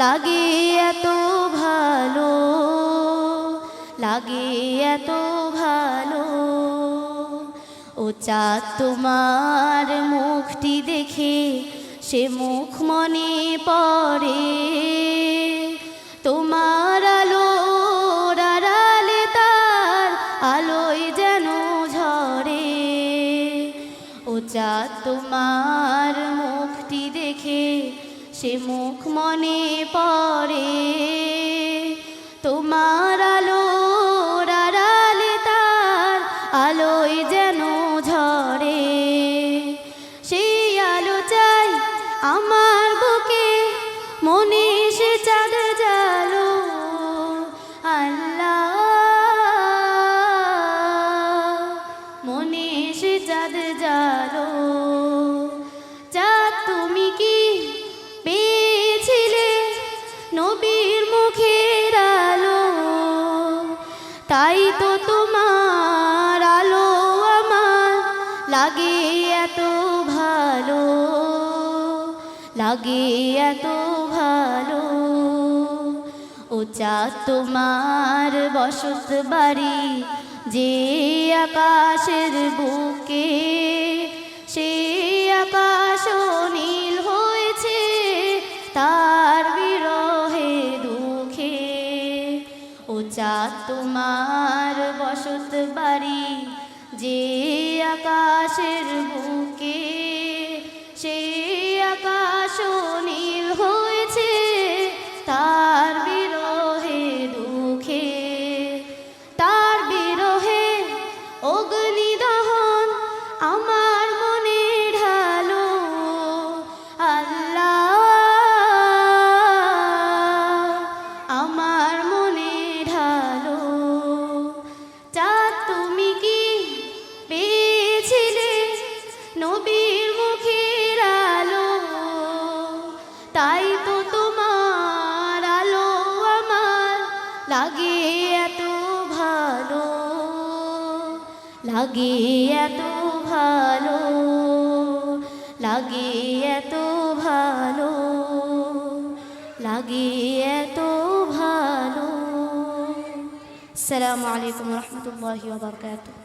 লাগে এত ভালো, লাগে এত ভালো। ও চাঁদ তোমার মুখটি দেখে সে মুখ মনে পড়ে। তোমার আলো আড়ালে তার আলোয় যেন ঝরে। ও চাঁদ তোমার সে মুখ মনে পড়ে। তোমার আলো আড়ালে তার আলোয় যেন ঝরে। সেই আলো চাই আমার বুকে মনে সে চাঁদ লাগে এত ভালো, লাগে এত ভালো। ও চাঁদ তোমার বসত বাড়ি, যে আকাশের বুকে, সে আকাশ নীল হয়েছে তার বিরহে দুঃখে। ও চাঁদ তোমার বসত বাড়ি, যে আকাশের বুকে সে নবীর মুখের আলো, তাই তো তোমার আলো আমার লাগে এত ভালো, লাগে এত ভালো, লাগে এত ভালো, লাগে এত ভালো। রহমতুল্লাহি ওয়া বারাকাতুহু।